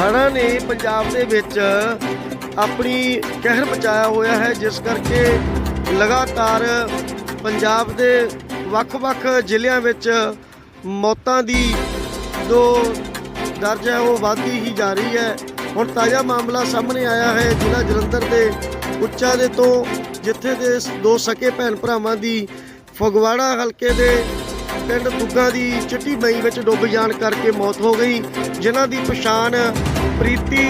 ਹੜ੍ਹਾਂ ਨੇ ਪੰਜਾਬ ਦੇ ਵਿੱਚ ਆਪਣੀ ਕਹਿਰ ਮਚਾਇਆ ਹੋਇਆ ਹੈ, ਜਿਸ ਕਰਕੇ ਲਗਾਤਾਰ ਪੰਜਾਬ ਦੇ ਵੱਖ-ਵੱਖ ਜ਼ਿਲ੍ਹਿਆਂ ਵਿੱਚ ਮੌਤਾਂ ਦੀ ਜੋ ਦਰਜ ਹੈ, ਉਹ ਵਧਦੀ ਹੀ ਜਾ ਰਹੀ ਹੈ। ਹੁਣ ਤਾਜ਼ਾ ਮਾਮਲਾ ਸਾਹਮਣੇ ਆਇਆ ਹੈ, ਜ਼ਿਲ੍ਹਾ ਜਲੰਧਰ ਦੇ ਉੱਚਾ ਦੇ ਤੋਂ, ਜਿੱਥੇ ਦੇ ਦੋ ਸਕੇ ਭੈਣ ਭਰਾਵਾਂ ਦੀ ਫਗਵਾੜਾ ਹਲਕੇ ਦੇ ਪਿੰਡ ਦੁੱਗਾ ਦੀ ਚਿੱਟੀ ਮਈ ਵਿੱਚ ਡੁੱਬ ਜਾਣ ਕਰਕੇ ਮੌਤ ਹੋ ਗਈ। ਜਿਨ੍ਹਾਂ ਦੀ ਪਛਾਣ ਪ੍ਰੀਤੀ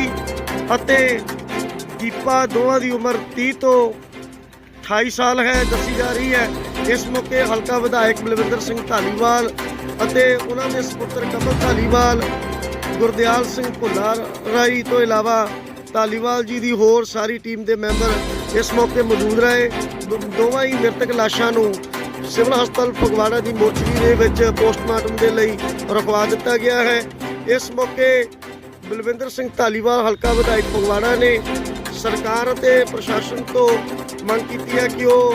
ਅਤੇ ਦੀਪਾ ਦੋਵਾਂ ਦੀ ਉਮਰ 30 ਤੋਂ 28 ਸਾਲ ਹੈ, ਦੱਸੀ ਜਾ ਰਹੀ ਹੈ। ਇਸ ਮੌਕੇ ਹਲਕਾ ਵਿਧਾਇਕ ਬਲਵਿੰਦਰ ਸਿੰਘ ਧਾਲੀਵਾਲ ਅਤੇ ਉਹਨਾਂ ਦੇ ਸੁਪੁੱਤਰ ਕਮਲ ਧਾਲੀਵਾਲ, ਗੁਰਦਿਆਲ ਸਿੰਘ ਭੁੱਲਾ ਰਾਈ ਤੋਂ ਇਲਾਵਾ ਧਾਲੀਵਾਲ ਜੀ ਦੀ ਹੋਰ ਸਾਰੀ ਟੀਮ ਦੇ ਮੈਂਬਰ ਇਸ ਮੌਕੇ ਮੌਜੂਦ ਰਹੇ। ਦੋਵਾਂ ਹੀ ਮ੍ਰਿਤਕ ਲਾਸ਼ਾਂ ਨੂੰ ਸਿਵਲ ਹਸਪਤਾਲ ਫਗਵਾੜਾ ਦੀ ਮੋਰਚਰੀ ਦੇ ਵਿੱਚ ਪੋਸਟਮਾਰਟਮ ਦੇ ਲਈ ਰਖਵਾ ਦਿੱਤਾ ਗਿਆ ਹੈ। ਇਸ ਮੌਕੇ ਬਲਵਿੰਦਰ ਸਿੰਘ ਧਾਲੀਵਾਲ ਹਲਕਾ ਵਿਧਾਇਕ ਫਗਵਾੜਾ ਨੇ ਸਰਕਾਰ ਅਤੇ ਪ੍ਰਸ਼ਾਸਨ ਤੋਂ ਮੰਗ ਕੀਤੀ ਹੈ ਕਿ ਉਹ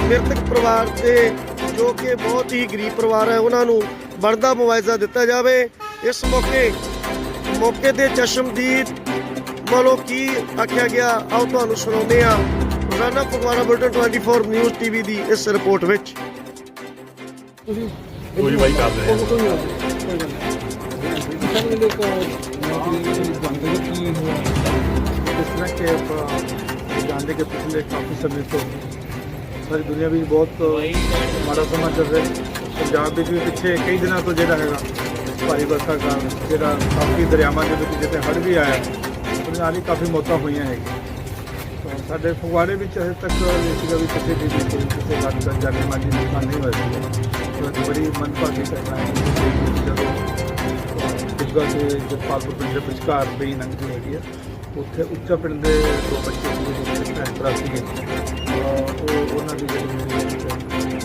ਮ੍ਰਿਤਕ ਪਰਿਵਾਰ ਦੇ ਜੋ ਕਿ ਬਹੁਤ ਹੀ ਗਰੀਬ ਪਰਿਵਾਰ ਹੈ ਉਹਨਾਂ ਨੂੰ ਬਣਦਾ ਮੁਆਵਜ਼ਾ ਦਿੱਤਾ ਜਾਵੇ। ਇਸ ਮੌਕੇ ਮੌਕੇ ਤੇ ਚਸ਼ਮਦੀਦ ਵੱਲੋਂ ਕੀ ਆਖਿਆ ਗਿਆ ਆਓ ਤੁਹਾਨੂੰ ਸੁਣਾਉਂਦੇ ਹਾਂ। ਰੋਜ਼ਾਨਾ ਫਗਵਾੜਾ ਬੁਲਟਨ 24 ਨਿਊਜ਼ ਟੀਵੀ ਦੀ ਇਸ ਰਿਪੋਰਟ ਵਿੱਚ। ਕੋਈ ਬਾਈ ਕਰ ਰਹੇ ਆ इस तरह के आप जानते कि पिछले काफ़ी समय ਤੋਂ ਸਾਰੀ ਦੁਨੀਆ ਵਿੱਚ ਬਹੁਤ ਮਾੜਾ ਸਮਾਂ ਚੱਲ ਰਿਹਾ ਹੈ। ਪੰਜਾਬ ਵਿੱਚ ਵੀ ਪਿੱਛੇ ਕਈ ਦਿਨਾਂ ਤੋਂ ਜਿਹੜਾ ਹੈਗਾ ਭਾਰੀ ਵਰਖਾ ਕਾਰਨ ਜਿਹੜਾ ਕਾਫੀ ਦਰਿਆਵਾਂ ਦੇ ਵਿੱਚ ਜਿੱਥੇ ਹੜ੍ਹ ਵੀ ਆਇਆ ਉਹਦੇ ਨਾਲ ਹੀ ਕਾਫੀ ਮੌਤਾਂ ਹੋਈਆਂ ਹੈਗੀਆਂ ਤਾਂ ਸਾਡੇ ਫਗਵਾੜੇ ਵਿੱਚ ਅਜੇ ਤੱਕ ਇਹ ਸੀਗਾ ਵੀ ਕਿਸੇ ਦੀ ਵੀ ਕੋਈ ਕਿਸੇ ਗੱਲ ਦਾ ਜਾਣੇ ਮਾਲੀ ਨੁਕਸਾਨ ਨਹੀਂ ਹੋਇਆ ਸੀਗਾ ਤਾਂ ਬੜੀ ਮੰਦਭਾਗੀ ਘਟਨਾ ਹੈ ਕਿ ਜਦੋਂ ਦੁੱਗਾ ਤੇ ਜਪਾਲਪੁਰ ਪਿੰਡ ਦੇ ਵਿਚਕਾਰ ਪਈ ਲੰਘਦੀ ਹੈਗੀ ਆ। ਉੱਥੇ ਉੱਚਾ ਪਿੰਡ ਦੇ ਦੋ ਬੱਚੇ ਜਿਹੜੇ ਭੈਣ ਭਰਾ ਸੀਗੇ। ਉਹ ਉਹਨਾਂ ਦੀ ਜਿਹੜੀ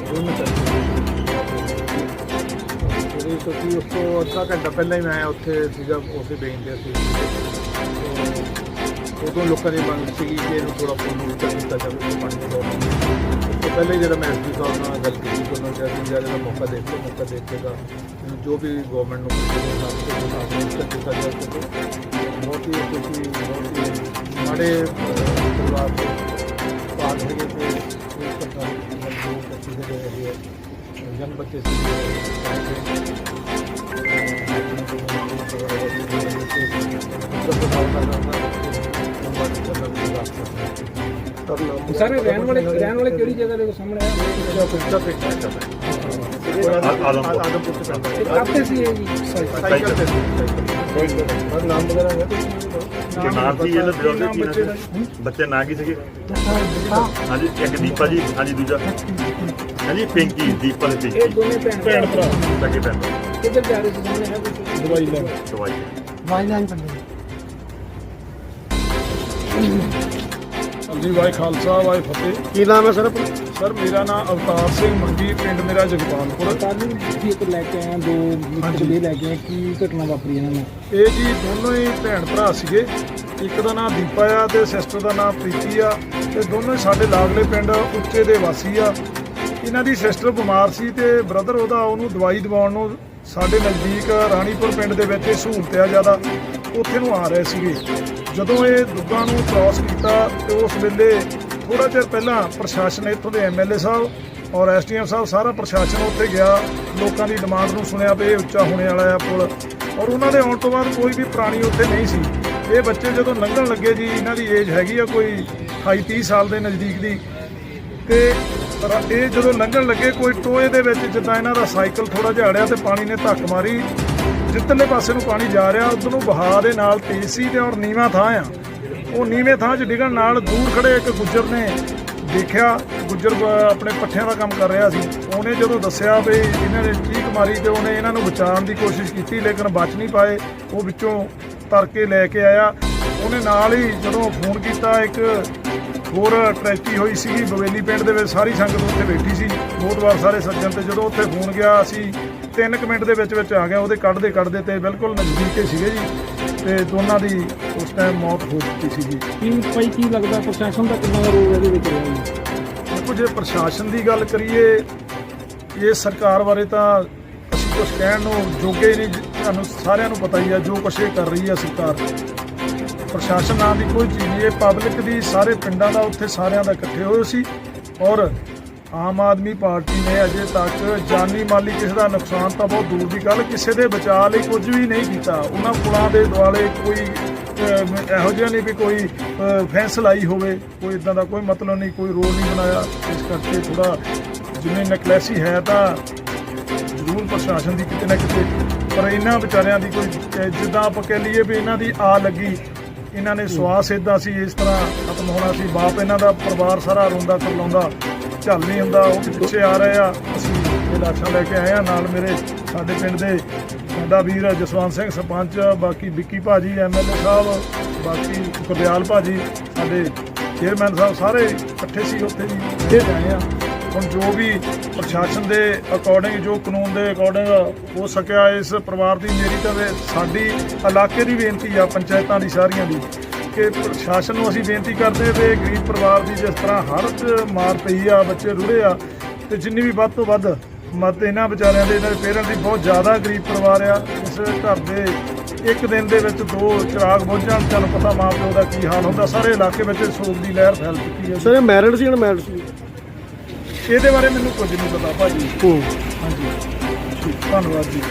ਦੋਨੋਂ ਚੱਲੀ ਉਹਦੇ ਕਿਉਂਕਿ ਉਸ ਤੋਂ ਅੱਧਾ ਘੰਟਾ ਪਹਿਲਾਂ ਹੀ ਮੈਂ ਉੱਥੇ ਸੀਗਾ ਉਸੇ ਬੇਨ ਸੀ। ਉਦੋਂ ਲੋਕਾਂ ਦੀ ਮੰਗ ਸੀਗੀ ਕਿ ਇਹਨੂੰ ਥੋੜਾ ਫੋਨ ਕੀਤਾ ਜਾਵੇ। ਪਹਿਲੇ ਜਿਹੜਾ ਮੈਂ ਐਸਪੀ ਸਾਹਿਬ ਨਾਲ ਗੱਲ ਕੀਤੀ ਕਿ ਉਹਨਾਂ ਕਿਹਾ ਕਿ ਜਿਹੜਾ ਮੌਕਾ ਦੇਖੋ, ਮੌਕਾ ਦੇਖ ਕੇ ਤਾਂ ਜੋ ਵੀ ਗਵਰਨਮੈਂਟ ਨੂੰ ਕੋਈ ਹਿਸਾਬ ਤੋਂ ਹਿਸਾਬ ਜਾ ਸਕੇ ਬਹੁਤ ਹੀ ਕਿਉਂਕਿ ਬਹੁਤ ਹੀ ਮਾੜੇ ਪਰਿਵਾਰ ਦੇ ਬਾਤ ਹੈਗੇ ਤੇ ਸਰਕਾਰ ਦੀ ਬੱਚੇ ਦੇ ਰਹੇ ਹੈ ਜਨ ਬੱਚੇ ਸੀ ਸਾਰੇ ਰਹਿਣ ਵਾਲੇ ਰਹਿਣ ਵਾਲੇ ਕਿਹੜੀ ਜਗ੍ਹਾ ਦੇ ਸਾਹਮਣੇ ਆ? ਆਦਮਪੁਰ। ਆਦਮਪੁਰ ਤੋਂ ਪੈਂਦਾ ਹੈ। ਕਾਹਤੇ ਸੀ ਇਹ ਜੀ? ਸਾਈਕਲ ਤੇ ਸੀ, ਸਾਈਕਲ ਤੇ। ਔਰ ਨਾਮ ਵਗੈਰਾ ਹੈ ਕਿ ਨਾਮ ਸੀ ਇਹਦਾ ਵਿਰੋਧੀ ਕੀ ਨਾਮ ਸੀ? ਬੱਚੇ ਨਾਂ ਕੀ ਸੀਗੇ? ਹਾਂਜੀ ਇੱਕ ਦੀਪਾ ਜੀ ਹਾਂਜੀ ਦੂਜਾ। ਹਾਂਜੀ ਪਿੰਕੀ ਦੀਪਾ ਤੇ ਇਹ ਪਿੰਕੀ ਦੋਨੇ ਭੈਣ ਭੈਣ ਭਰਾ ਲੱਗੇ ਪੈਣ ਕਿੱਧਰ ਜਾ ਰਹੇ ਸੀ ਸਾਹਮਣੇ? ਹੈ ਕੁਝ ਦਵਾਈ। ਲੈਣ ਦਵਾਈ ਜੀ ਵਾਹਿ ਖਾਲਸਾ ਵਾਹਿ ਫਤਿਹ। ਕੀ ਨਾਮ ਹੈ ਸਰ ਸਰ ਮੇਰਾ ਨਾਮ ਅਵਤਾਰ ਸਿੰਘ ਮੰਗੀ ਪਿੰਡ ਮੇਰਾ ਜਗਪਾਲਪੁਰ ਕਾਜੀ ਜੀ ਇੱਕ ਲੈ ਕੇ ਆਏ ਆ, ਦੋ ਮਿੱਤਰ ਦੇ ਲੈ ਕੇ ਆਏ। ਕੀ ਘਟਨਾ ਵਾਪਰੀ ਇਹਨਾਂ ਨਾਲ? ਇਹ ਜੀ ਦੋਨੋਂ ਹੀ ਭੈਣ ਭਰਾ ਸੀਗੇ। ਇੱਕ ਦਾ ਨਾਮ ਦੀਪਾ ਆ ਤੇ ਸਿਸਟਰ ਦਾ ਨਾਮ ਪ੍ਰੀਤੀ ਆ। ਤੇ ਦੋਨੋਂ ਹੀ ਸਾਡੇ ਲਾਗਲੇ ਪਿੰਡ ਉੱਚੇ ਦੇ ਵਾਸੀ ਆ। ਇਹਨਾਂ ਦੀ ਸਿਸਟਰ ਬਿਮਾਰ ਸੀ ਤੇ ਬ੍ਰਦਰ ਉਹਦਾ ਉਹਨੂੰ ਦਵਾਈ ਦਿਵਾਉਣ ਨੂੰ ਸਾਡੇ ਨਜ਼ਦੀਕ ਰਾਣੀਪੁਰ ਪਿੰਡ ਦੇ ਵਿੱਚ ਇਹ ਸਹੂਲਤ ਆ ਜ਼ਿਆਦਾ। ਉੱਥੇ ਨੂੰ ਆ ਰਹੇ ਸੀਗੇ। ਜਦੋਂ ਇਹ ਦੁੱਗਾ ਨੂੰ ਕ੍ਰਾਸ ਕੀਤਾ ਤੇ ਉਸ ਵੇਲੇ ਥੋੜਾ ਚਿਰ ਪਹਿਲਾਂ ਪ੍ਰਸ਼ਾਸਨ ਇੱਥੋਂ ਦੇ ਐਮਐਲਏ ਸਾਹਿਬ ਔਰ ਐਸਡੀਐਮ ਸਾਹਿਬ ਸਾਰਾ ਪ੍ਰਸ਼ਾਸਨ ਉੱਥੇ ਗਿਆ। ਲੋਕਾਂ ਦੀ ਡਿਮਾਂਡ ਨੂੰ ਸੁਣਿਆ ਵੀ ਇਹ ਉੱਚਾ ਹੋਣੇ ਵਾਲਾ ਆ ਪੁਲ। ਔਰ ਉਹਨਾਂ ਦੇ ਆਉਣ ਤੋਂ ਬਾਅਦ ਕੋਈ ਵੀ ਪ੍ਰਾਣੀ ਉੱਥੇ ਨਹੀਂ ਸੀ। ਇਹ ਬੱਚੇ ਜਦੋਂ ਲੰਘਣ ਲੱਗੇ ਜੀ, ਇਹਨਾਂ ਦੀ ਏਜ ਹੈਗੀ ਆ ਕੋਈ 28 30 ਸਾਲ ਦੇ ਨਜ਼ਦੀਕ ਦੀ। ਤੇ ਇਹ ਜਦੋਂ ਲੰਘਣ ਲੱਗੇ ਕੋਈ ਟੋਏ ਦੇ ਵਿੱਚ ਜਿੱਦਾਂ ਇਹਨਾਂ ਦਾ ਸਾਈਕਲ ਥੋੜਾ ਜਿਹਾ ਅੜਿਆ ਤੇ ਪਾਣੀ ਨੇ ਧੱਕ ਮਾਰੀ ਜਿੱਧਰਲੇ ਪਾਸੇ ਨੂੰ ਪਾਣੀ ਜਾ ਰਿਹਾ, ਉਧਰ ਨੂੰ ਬਹਾਅ ਦੇ ਨਾਲ ਤੇਜ਼ ਸੀ ਤੇ ਔਰ ਨੀਵਾਂ ਥਾਂ ਆ। ਉਹ ਨੀਵੇਂ ਥਾਂ 'ਚ ਡਿੱਗਣ ਨਾਲ ਦੂਰ ਖੜੇ ਇੱਕ ਗੁੱਜਰ ਨੇ ਦੇਖਿਆ, ਗੁੱਜਰ ਆਪਣੇ ਪੱਠਿਆਂ ਦਾ ਕੰਮ ਕਰ ਰਿਹਾ ਸੀ। ਉਹਨੇ ਜਦੋਂ ਦੱਸਿਆ ਵੀ ਇਹਨਾਂ ਨੇ ਚੀਕ ਮਾਰੀ ਤੇ ਉਹਨੇ ਇਹਨਾਂ ਨੂੰ ਬਚਾਉਣ ਦੀ ਕੋਸ਼ਿਸ਼ ਕੀਤੀ, ਲੇਕਿਨ ਬਚ ਨਹੀਂ ਪਾਏ। ਉਹ ਵਿੱਚੋਂ ਤਰ ਕੇ ਲੈ ਕੇ ਆਇਆ। ਉਹਨੇ ਨਾਲ ਹੀ ਜਦੋਂ ਫੋਨ ਕੀਤਾ, ਇੱਕ ਹੋਰ ਟ੍ਰੈਜੀ ਹੋਈ ਸੀਗੀ, ਬਵੇਲੀ ਪਿੰਡ ਦੇ ਵਿੱਚ ਸਾਰੀ ਸੰਗਤ ਉੱਥੇ ਬੈਠੀ ਸੀ। ਬਹੁਤ ਵਾਰ ਸਾਰੇ ਸੱਜਣ ਤੇ ਜਦੋਂ ਉੱਥੇ ਫੋਨ ਗਿਆ, ਅਸੀਂ 3 ਮਿੰਟ ਦੇ ਵਿੱਚ ਵਿੱਚ ਆ ਗਿਆ ਉਹਦੇ ਕੱਢਦੇ ਕੱਢਦੇ ਤੇ ਬਿਲਕੁਲ ਨਜ਼ਦੀਕ ਹੀ ਸੀਗੇ ਜੀ ਤੇ ਦੋਨਾਂ ਦੀ ਉਸ ਟਾਈਮ ਮੌਤ ਹੋ ਚੁੱਕੀ ਸੀਗੀ। ਕੀ ਭਾਈ ਕੀ ਲੱਗਦਾ ਪ੍ਰਸ਼ਾਸਨ ਦਾ ਕਿੰਨਾ ਦਾ ਰੋਲ ਇਹਦੇ ਵਿੱਚ ਰਿਹਾ ਜੀ? ਜੇ ਪ੍ਰਸ਼ਾਸਨ ਦੀ ਗੱਲ ਕਰੀਏ ਇਹ ਸਰਕਾਰ ਬਾਰੇ ਤਾਂ ਅਸੀਂ ਕੁਝ ਕਹਿਣ ਨੂੰ ਜੋਗੇ ਨਹੀਂ ਤੁਹਾਨੂੰ ਸਾਰਿਆਂ ਨੂੰ ਪਤਾ ਹੀ ਆ ਜੋ ਕੁਛ ਇਹ ਕਰ ਰਹੀ ਹੈ ਸਰਕਾਰ। ਪ੍ਰਸ਼ਾਸਨ ਨਾਂ ਦੀ ਕੋਈ ਚੀਜ਼ ਨਹੀਂ ਇਹ ਪਬਲਿਕ ਦੀ ਸਾਰੇ ਪਿੰਡਾਂ ਦਾ ਉੱਥੇ ਸਾਰਿਆਂ ਦਾ ਇਕੱਠੇ ਹੋਏ ਸੀ ਔਰ ਆਮ ਆਦਮੀ ਪਾਰਟੀ ਨੇ ਅਜੇ ਤੱਕ ਜਾਨੀ ਮਾਲੀ ਕਿਸੇ ਦਾ ਨੁਕਸਾਨ ਤਾਂ ਬਹੁਤ ਦੂਰ ਦੀ ਗੱਲ, ਕਿਸੇ ਦੇ ਬਚਾਅ ਲਈ ਕੁਝ ਵੀ ਨਹੀਂ ਕੀਤਾ। ਉਹਨਾਂ ਪੁਲਾਂ ਦੇ ਦੁਆਲੇ ਕੋਈ ਇਹੋ ਜਿਹਾ ਨਹੀਂ ਵੀ ਕੋਈ ਫੈਂਸ ਲਾਈ ਹੋਵੇ, ਕੋਈ ਇਦਾਂ ਦਾ ਕੋਈ ਮਤਲਬ ਨਹੀਂ, ਕੋਈ ਰੋਡ ਨਹੀਂ ਬਣਾਇਆ। ਇਸ ਕਰਕੇ ਥੋੜਾ ਜਿਵੇਂ ਨਕਲੈਸੀ ਹੈ ਤਾਂ ਜ਼ਰੂਰ ਪ੍ਰਸ਼ਾਸਨ ਦੀ ਕਿਤੇ ਨਾ ਕਿਤੇ, ਪਰ ਇਹਨਾਂ ਵਿਚਾਰਿਆਂ ਦੀ ਕੋਈ ਜਿੱਦਾਂ ਆਪਾਂ ਕਹਿ ਲਈਏ ਵੀ ਇਹਨਾਂ ਦੀ ਆ ਲੱਗੀ, ਇਹਨਾਂ ਨੇ ਸਵਾਸ ਇਦਾਂ ਸੀ, ਇਸ ਤਰ੍ਹਾਂ ਖਤਮ ਹੋਣਾ ਸੀ, ਬਾਪ ਇਹਨਾਂ ਦਾ ਪਰਿਵਾਰ ਸਾਰਾ ਰੋਂਦਾ ਕਰਲਾਉਂਦਾ ਝੱਲ ਨਹੀਂ ਹੁੰਦਾ, ਉਹ ਵੀ ਪਿੱਛੇ ਆ ਰਹੇ ਆ। ਅਸੀਂ ਇਹ ਲਾਸ਼ਾਂ ਲੈ ਕੇ ਆਏ ਆ ਨਾਲ ਮੇਰੇ, ਸਾਡੇ ਪਿੰਡ ਦੇ ਸਾਡਾ ਵੀਰ ਜਸਵੰਤ ਸਿੰਘ ਸਰਪੰਚ, ਬਾਕੀ ਵਿੱਕੀ ਭਾਜੀ ਐਮਐਲਏ ਸਾਹਿਬ, ਬਾਕੀ ਗੁਰਦਿਆਲ ਭਾਜੀ, ਸਾਡੇ ਚੇਅਰਮੈਨ ਸਾਹਿਬ ਸਾਰੇ ਇਕੱਠੇ ਸੀ ਉੱਥੇ ਜੀ ਇਹ ਆਏ ਆ। ਹੁਣ ਜੋ ਵੀ ਪ੍ਰਸ਼ਾਸਨ ਦੇ ਅਕੋਰਡਿੰਗ ਜੋ ਕਾਨੂੰਨ ਦੇ ਅਕੋਰਡਿੰਗ ਹੋ ਸਕਿਆ ਇਸ ਪਰਿਵਾਰ ਦੀ, ਮੇਰੀ ਤਾਂ ਵੇ- ਸਾਡੀ ਇਲਾਕੇ ਦੀ ਬੇਨਤੀ ਆ, ਪੰਚਾਇਤਾਂ ਦੀ ਸਾਰੀਆਂ ਦੀ। ਕਿ ਪ੍ਰਸ਼ਾਸਨ ਨੂੰ ਅਸੀਂ ਬੇਨਤੀ ਕਰਦੇ ਵੀ ਗਰੀਬ ਪਰਿਵਾਰ ਦੀ ਜਿਸ ਤਰ੍ਹਾਂ ਹਰ ਚ ਮਾਰ ਪਈ ਆ ਬੱਚੇ ਰੁੜੇ ਆ ਤੇ ਜਿੰਨੀ ਵੀ ਵੱਧ ਤੋਂ ਵੱਧ ਮਦਦ ਇਹਨਾਂ ਵਿਚਾਰਿਆਂ ਦੇ ਇਹਨਾਂ ਦੇ ਪੇਰੈਂਟ ਦੀ ਬਹੁਤ ਜ਼ਿਆਦਾ ਗਰੀਬ ਪਰਿਵਾਰ ਆ। ਇਸ ਘਰ ਦੇ ਇੱਕ ਦਿਨ ਦੇ ਵਿੱਚ ਦੋ ਚਿਰਾਗ ਬੁੱਝ ਜਾਣ ਤੁਹਾਨੂੰ ਪਤਾ ਮਾਂ ਪਿਓ ਦਾ ਕੀ ਹਾਲ ਹੁੰਦਾ। ਸਾਰੇ ਇਲਾਕੇ ਵਿੱਚ ਸੋਗ ਦੀ ਲਹਿਰ ਫੈਲ ਚੁੱਕੀ ਹੈ ਸਰ ਇਹ ਮੈਰਿਡ ਸੀ ਅਨਮੈਰਿਡ ਸੀ? ਇਹਦੇ ਬਾਰੇ ਮੈਨੂੰ ਕੁਝ ਨਹੀਂ ਪਤਾ ਭਾਜੀ। ਹੂੰ। ਹਾਂਜੀ। ਧੰਨਵਾਦ ਜੀ।